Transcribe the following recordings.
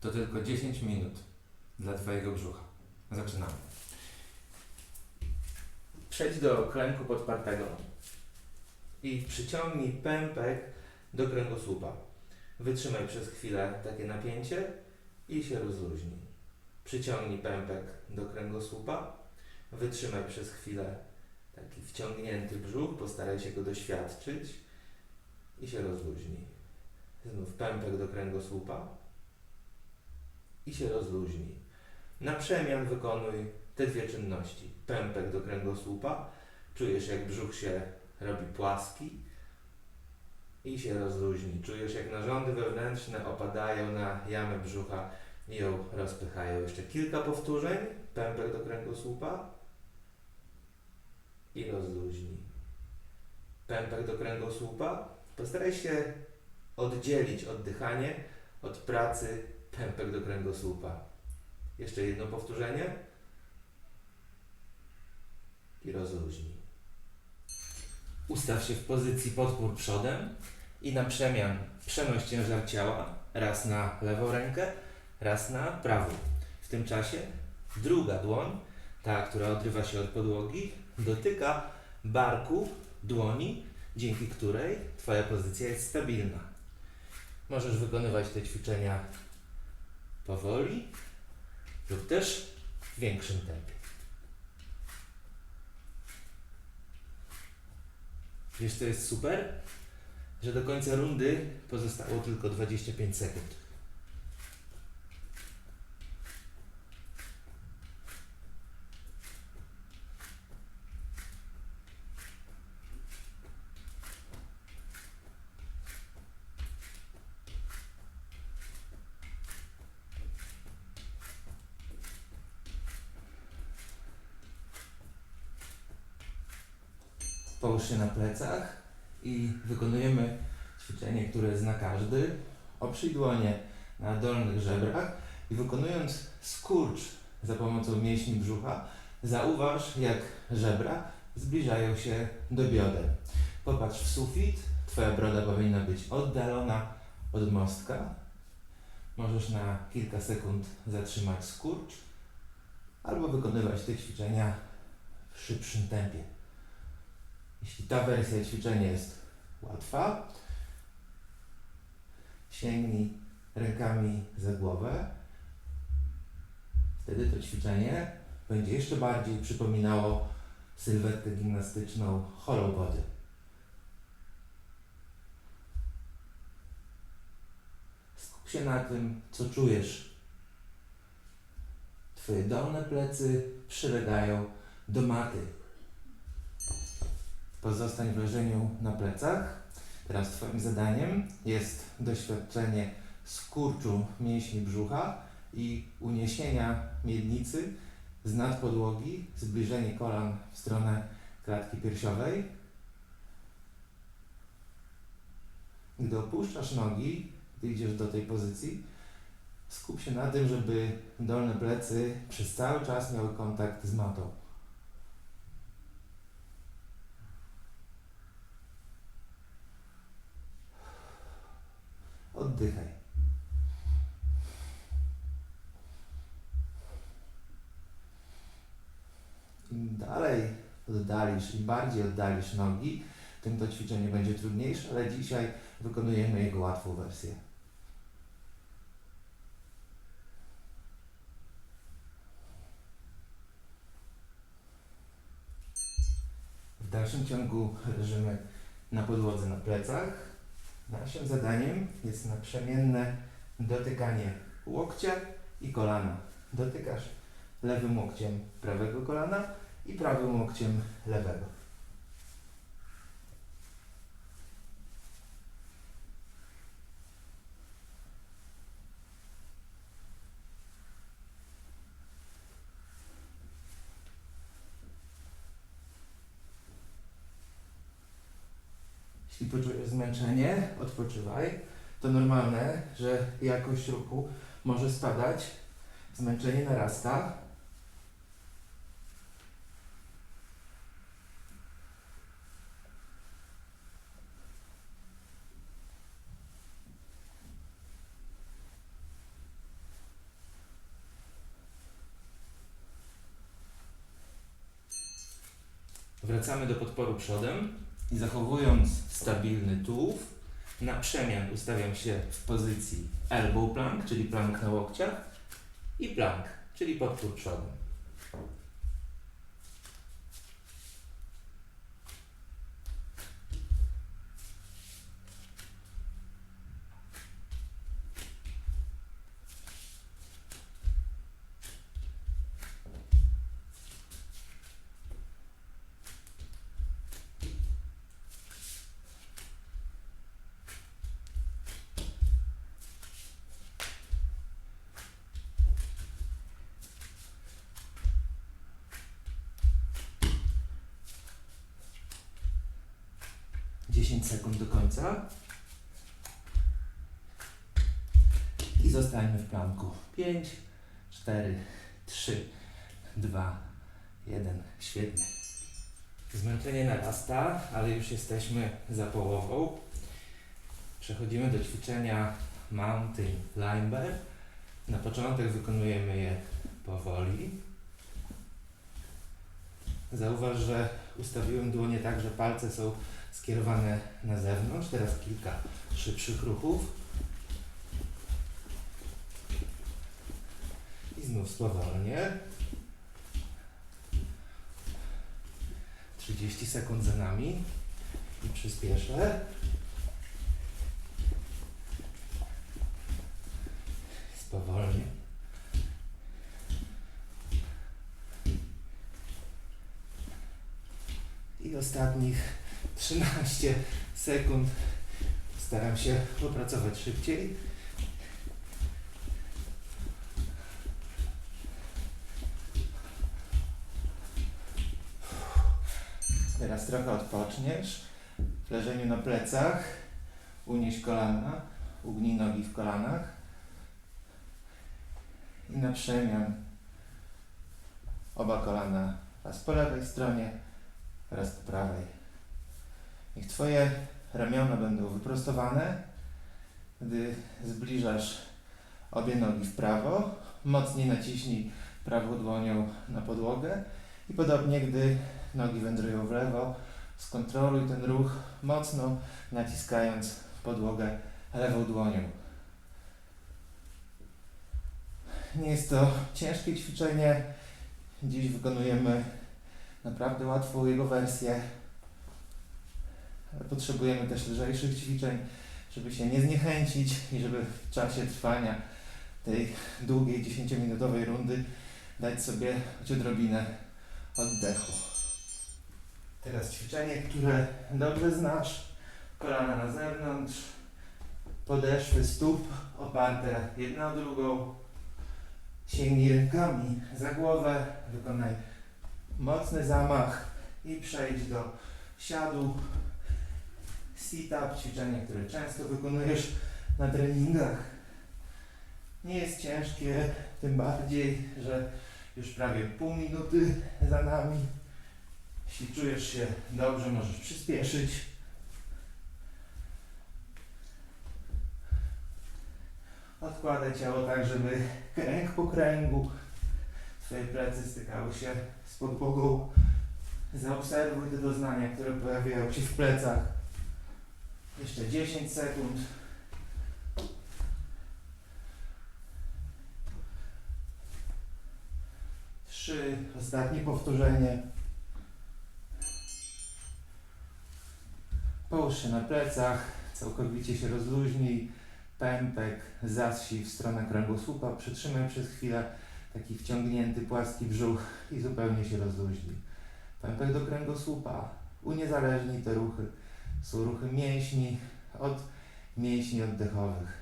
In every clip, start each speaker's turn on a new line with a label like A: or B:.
A: To tylko 10 minut dla Twojego brzucha. Zaczynamy. Przejdź do klęku podpartego i przyciągnij pępek do kręgosłupa. Wytrzymaj przez chwilę takie napięcie i się rozluźnij. Przyciągnij pępek do kręgosłupa. Wytrzymaj przez chwilę taki wciągnięty brzuch, postaraj się go doświadczyć i się rozluźnij. Znów pępek do kręgosłupa i się rozluźnij. Na przemian wykonuj te dwie czynności. Pępek do kręgosłupa, czujesz jak brzuch się robi płaski i się rozluźni. Czujesz jak narządy wewnętrzne opadają na jamę brzucha i ją rozpychają. Jeszcze kilka powtórzeń. Pępek do kręgosłupa i rozluźnij. Pępek do kręgosłupa. Postaraj się oddzielić oddychanie od pracy pępek do kręgosłupa. Jeszcze jedno powtórzenie i rozluźnij. Ustaw się w pozycji podpór przodem i na przemian przenoś ciężar ciała raz na lewą rękę, raz na prawą. W tym czasie druga dłoń, ta, która odrywa się od podłogi, dotyka barku dłoni, dzięki której Twoja pozycja jest stabilna. Możesz wykonywać te ćwiczenia powoli lub też w większym tempie. Wiesz, to jest super, że do końca rundy pozostało tylko 25 sekund. Połóż się na plecach i wykonujemy ćwiczenie, które zna każdy. Oprzyj dłonie na dolnych żebrach i wykonując skurcz za pomocą mięśni brzucha, zauważ jak żebra zbliżają się do bioder. Popatrz w sufit, Twoja broda powinna być oddalona od mostka. Możesz na kilka sekund zatrzymać skurcz albo wykonywać te ćwiczenia w szybszym tempie. Jeśli ta wersja ćwiczenia jest łatwa, sięgnij rękami za głowę. Wtedy to ćwiczenie będzie jeszcze bardziej przypominało sylwetkę gimnastyczną hollow body. Skup się na tym, co czujesz. Twoje dolne plecy przylegają do maty. Pozostań w leżeniu na plecach. Teraz Twoim zadaniem jest doświadczenie skurczu mięśni brzucha i uniesienia miednicy z nad podłogi, zbliżenie kolan w stronę klatki piersiowej. Gdy opuszczasz nogi, gdy idziesz do tej pozycji, skup się na tym, żeby dolne plecy przez cały czas miały kontakt z matą. Oddychaj. Im dalej oddalisz, im bardziej oddalisz nogi, tym to ćwiczenie będzie trudniejsze, ale dzisiaj wykonujemy jego łatwą wersję. W dalszym ciągu leżymy na podłodze na plecach. Naszym zadaniem jest naprzemienne dotykanie łokcia i kolana. Dotykasz lewym łokciem prawego kolana i prawym łokciem lewego. i poczujesz zmęczenie, odpoczywaj. To normalne, że jakość ruchu może spadać, zmęczenie narasta. Wracamy do podporu przodem i zachowując stabilny tułów, na przemian ustawiam się w pozycji elbow plank, czyli plank na łokciach i plank, czyli podpór przodem. Dziesięć sekund do końca. I zostańmy w planku. 5, 4, 3, 2, 1. Świetnie. Zmęczenie narasta, ale już jesteśmy za połową. Przechodzimy do ćwiczenia Mountain Climber. Na początek wykonujemy je powoli. Zauważ, że ustawiłem dłonie tak, że palce są skierowane na zewnątrz. Teraz kilka szybszych ruchów. I znów spowolnie. 30 sekund za nami. I przyspieszę. Spowolnie. I ostatnich 13 sekund staram się popracować szybciej. Teraz trochę odpoczniesz. W leżeniu na plecach. Unieś kolana. Ugnij nogi w kolanach. I na przemian oba kolana raz po lewej stronie, raz po prawej. Niech Twoje ramiona będą wyprostowane. Gdy zbliżasz obie nogi w prawo, mocniej naciśnij prawą dłonią na podłogę i podobnie, gdy nogi wędrują w lewo, skontroluj ten ruch mocno naciskając podłogę lewą dłonią. Nie jest to ciężkie ćwiczenie. Dziś wykonujemy naprawdę łatwą jego wersję. Potrzebujemy też lżejszych ćwiczeń, żeby się nie zniechęcić i żeby w czasie trwania tej długiej 10-minutowej rundy dać sobie choć odrobinę oddechu. Teraz ćwiczenie, które dobrze znasz. Kolana na zewnątrz, podeszwy stóp oparte jedna o drugą. Sięgnij rękami za głowę, wykonaj mocny zamach i przejdź do siadu. Sit-up, ćwiczenie, które często wykonujesz na treningach. Nie jest ciężkie, tym bardziej, że już prawie pół minuty za nami. Jeśli czujesz się dobrze, możesz przyspieszyć. Odkładaj ciało tak, żeby kręg po kręgu Twoje plecy stykały się z podłogą. Zaobserwuj te doznania, które pojawiają się w plecach. Jeszcze 10 sekund. Trzy, ostatnie powtórzenie. Połóż się na plecach, całkowicie się rozluźnij. Pępek zasi w stronę kręgosłupa. Przytrzymaj przez chwilę taki wciągnięty, płaski brzuch i zupełnie się rozluźnij. Pępek do kręgosłupa. Uniezależnij te ruchy. Są ruchy mięśni od mięśni oddechowych.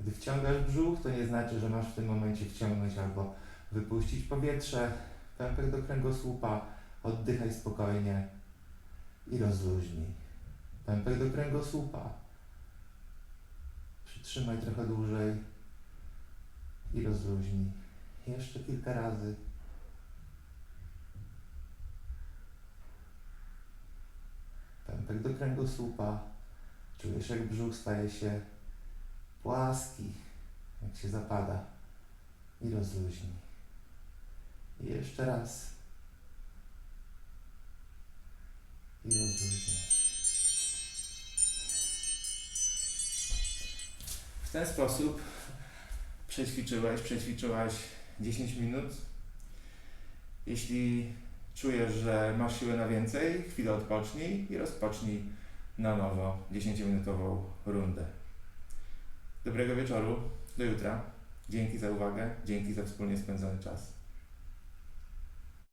A: Gdy wciągasz brzuch, to nie znaczy, że masz w tym momencie wciągnąć albo wypuścić powietrze. Pępek do kręgosłupa. Oddychaj spokojnie i rozluźnij. Pępek do kręgosłupa. Przytrzymaj trochę dłużej i rozluźnij. Jeszcze kilka razy. kątek do kręgosłupa. Czujesz, jak brzuch staje się płaski, jak się zapada i rozluźni. I jeszcze raz. I rozluźni. W ten sposób przećwiczyłeś, przećwiczyłaś 10 minut. Jeśli czujesz, że masz siłę na więcej, chwilę odpocznij i rozpocznij na nowo 10-minutową rundę. Dobrego wieczoru, do jutra. Dzięki za uwagę, dzięki za wspólnie spędzony czas.